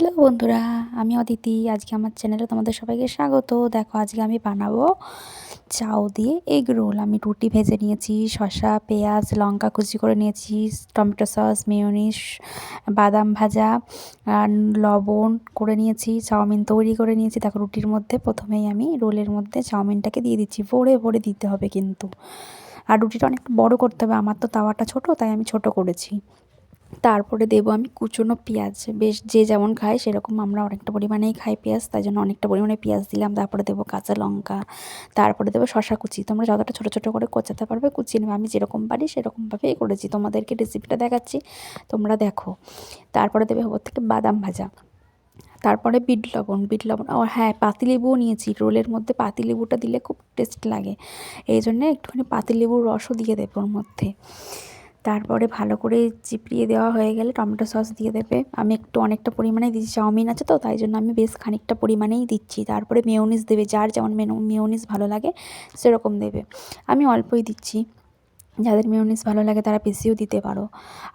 Hello বন্ধুরা, আমি অদিতি। আজকে আমার চ্যানেলে তোমাদের সবাইকে স্বাগত। দেখো, আজকে আমি বানাবো চাউ দিয়ে এগ রোল। আমি রুটি ভেজে নিয়েছি, শসা, পেঁয়াজ, লঙ্কা কুচি করে নিয়েছি, টমেটো সস, মেয়নিস, বাদাম ভাজা, আর লবণ করে নিয়েছি, চাউমিন তৈরি করে নিয়েছি। দেখো, রুটির মধ্যে প্রথমেই আমি রোলের মধ্যে চাউমিনটাকে দিয়ে দিচ্ছি। ভরে ভরে দিতে হবে কিন্তু। আর রুটিটা অনেক বড় করতে হবে। আমার তো তাওয়াটা ছোট, তাই আমি ছোট করেছি। তারপরে দেবো আমি কুচনো পেঁয়াজ। বেশ, যে যেমন খায় সেরকম আমরা অনেকটা পরিমাণেই খাই পেঁয়াজ, তাই জন্য অনেকটা পরিমাণে পেঁয়াজ দিলাম। তারপরে দেবো কাঁচা লঙ্কা, তারপরে দেবো শশা কুচি। তোমরা যতটা ছোটো ছোটো করে কোচাতে পারবে কুচিয়ে নেবে। আমি যেরকম পারি সেরকমভাবেই করেছি। তোমাদেরকে রেসিপিটা দেখাচ্ছি, তোমরা দেখো। তারপরে দেবে ওপর থেকে বাদাম ভাজা। তারপরে বিট লবণ। বিট লবণ, ও হ্যাঁ পাতিলেবুও নিয়েছি। রোলের মধ্যে পাতিলেবুটা দিলে খুব টেস্ট লাগে। এই জন্যে একটুখানি পাতিলেবুর রসও দিয়ে দেবো ওর মধ্যে। তারপরে ভালো করে চিপড়িয়ে দেওয়া হয়ে গেলে টমেটো সস দিয়ে দেবে। আমি একটু অনেকটা পরিমাণে দিচ্ছি চাউমিন আছে তো, তাই জন্য আমি বেশ খানিকটা পরিমাণেই দিচ্ছি। তারপরে মেয়নিস দেবে, যার যেমন মেনু মেয়নিস ভালো লাগে সেরকম দেবে। আমি অল্পই দিচ্ছি। যাদের মেয়নিস ভালো লাগে তারা বেশিও দিতে পারো।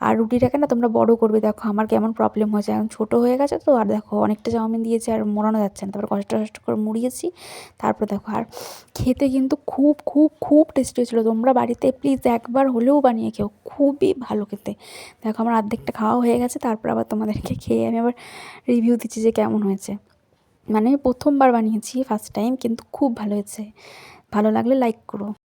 আর রুটিটাকে না তোমরা বড় করবে, দেখো আমার কেমন প্রবলেম হয়েছে। এখন ছোটো হয়ে গেছে তো, আর দেখো অনেকটা চাউমিন দিয়েছি আর মোড়ানো যাচ্ছে না। তারপর কষ্ট কষ্ট করে মুড়িয়েছি, তারপর দেখো আর খেতে কিন্তু খুব খুব খুব টেস্টি হয়েছিলো তোমরা বাড়িতে প্লিজ একবার হলেও বানিয়ে খেও, খুবই ভালো খেতে। দেখো আমার অর্ধেকটা খাওয়া হয়ে গেছে, তারপর আবার তোমাদেরকে খেয়ে আমি আবার রিভিউ দিচ্ছি যে কেমন হয়েছে। মানে প্রথমবার বানিয়েছি ফার্স্ট টাইম কিন্তু খুব ভালো হয়েছে। ভালো লাগলে লাইক করো।